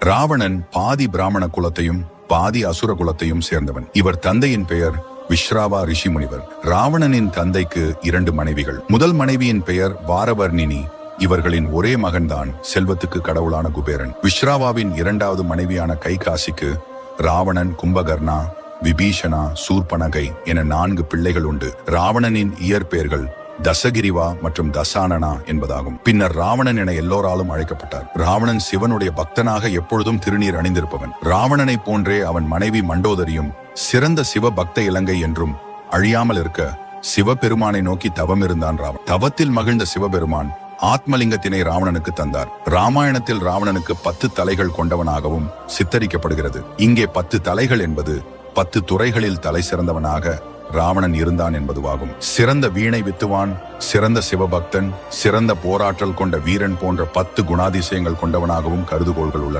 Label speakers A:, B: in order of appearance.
A: ராவணன் பாதி பிராமண குலத்தையும் பாதி அசுர குலத்தையும் சேர்ந்தவன். இவர் தந்தையின் பெயர் விஸ்ராவா ரிஷி முனிவர் ராவணனின் தந்தைக்கு இரண்டு மனைவிகள். முதல் மனைவியின் பெயர் வாரவர்ணினி. இவர்களின் ஒரே மகன்தான் செல்வத்துக்கு கடவுளான குபேரன். விஸ்ராவாவின் இரண்டாவது மனைவியான கைகாசிக்கு ராவணன் கும்பகர்ணா விபீஷணா சூர்பனகை என நான்கு பிள்ளைகள் உண்டு. ராவணனின் இயற்பெயர்கள் தசகிரிவா மற்றும் தசானனா என்பதாகும். பின்னர் ராவணன் என எல்லோராலும் அழைக்கப்பட்டார். ராவணன் சிவனுடைய பக்தனாக எப்பொழுதும் திருநீர் அணிந்திருப்பவன். ராவணனை போன்றே அவன் மனைவி மண்டோதரியும் சிறந்த சிவ பக்த இலங்கை என்றும் அழியாமல் இருக்க சிவபெருமானை நோக்கி தவம் இருந்தான் ராவன் தவத்தில் மகிழ்ந்த சிவபெருமான் ஆத்மலிங்கத்தினை ராவணனுக்கு தந்தார். ராமாயணத்தில் ராவணனுக்கு பத்து தலைகள் கொண்டவனாகவும் சித்தரிக்கப்படுகிறது. இங்கே பத்து தலைகள் என்பது பத்து துறைகளில் தலை சிறந்தவனாக ராவணன் இருந்தான் என்பதுவாகும். சிறந்த வீணை வித்துவான் சிறந்த சிவபக்தன் சிறந்த போராற்றல் கொண்ட வீரன் போன்ற பத்து குணாதிசயங்கள் கொண்டவனாகவும் கருதுகோள்கள் உள்ளன.